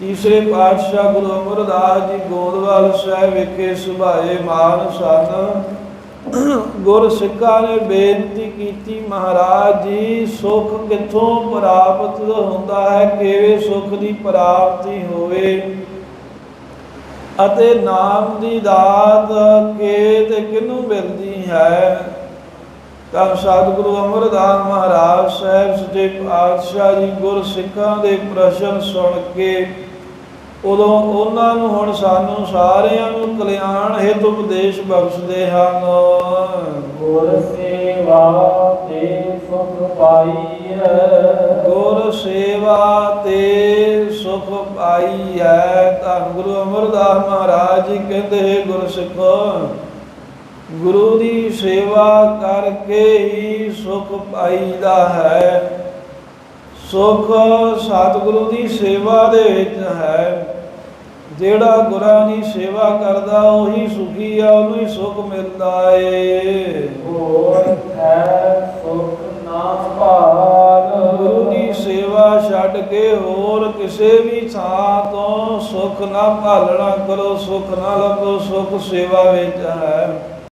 ਤੀਸਰੇ ਪਾਤਸ਼ਾਹ ਗੁਰੂ ਅਮਰਦਾਸ ਜੀ ਗੋਦਵਾਲ ਸਾਹਿਬ ਵਿਖੇ ਸੁਭਾਏ ਮਾਨ ਸਨ। ਗੁਰ ਸਿੱਖਾਂ ਨੇ ਬੇਨਤੀ ਕੀਤੀ, ਮਹਾਰਾਜ ਜੀ, ਸੁਖ ਕਿੱਥੋਂ ਪ੍ਰਾਪਤ ਹੁੰਦਾ ਹੈ? ਕਿਵੇਂ ਸੁਖ ਦੀ ਪ੍ਰਾਪਤੀ ਹੋਵੇ? ਅਤੇ ਨਾਮ ਦੀ ਦਾਤ ਕੇ ਤੇ ਕਿਨੂੰ ਮਿਲਦੀ ਹੈ? ਤਾਂ ਸਤਿਗੁਰੂ ਅਮਰਦਾਸ ਮਹਾਰਾਜ ਸਾਹਿਬ, ਸੱਚੇ ਪਾਤਸ਼ਾਹ ਜੀ ਗੁਰ ਸਿੱਖਾਂ ਦੇ ਪ੍ਰਸ਼ਨ ਸੁਣ ਕੇ ਉਦੋਂ ਉਹਨਾਂ ਨੂੰ ਹੁਣ ਸਾਨੂੰ ਸਾਰਿਆਂ ਨੂੰ ਕਲਿਆਣ ਹਿਤ ਉਪਦੇਸ਼ ਬਖਸ਼ਦੇ ਹਨ। ਗੁਰ ਸੇਵਾ ਤੇ ਸੁਖ ਪਾਈਐ। ਗੁਰ ਸੇਵਾ ਤੇ ਸੁਖ ਪਾਈ ਹੈ ਧੰਨ ਗੁਰੂ ਅਮਰਦਾਸ ਮਹਾਰਾਜ ਜੀ ਕਹਿੰਦੇ ਗੁਰ ਸਿੱਖੋ ਗੁਰੂ ਦੀ ਸੇਵਾ ਕਰਕੇ ਹੀ ਸੁਖ ਪਾਈਦਾ ਹੈ। ਸੁਖ ਸਤਿਗੁਰੂ ਦੀ ਸੇਵਾ ਦੇ ਵਿੱਚ ਹੈ। ਜਿਹੜਾ ਗੁਰਾਂ ਦੀ ਸੇਵਾ ਕਰਦਾ ਉਹੀ ਸੁਖੀ ਆ ਉਹਨੂੰ ਹੀ ਸੁਖ ਮਿਲਦਾ ਏ। ਹੋਰ ਹੈ ਸੁਖ ਗੁਰੂ ਦੀ ਸੇਵਾ ਛੱਡ ਕੇ ਹੋਰ ਕਿਸੇ ਵੀ ਥਾਂ ਤੋਂ ਸੁਖ ਨਾ ਭਾਲਣਾ ਕਰੋ ਸੁਖ ਨਾ ਲੱਭੋ ਸੁਖ ਸੇਵਾ ਵਿੱਚ ਹੈ।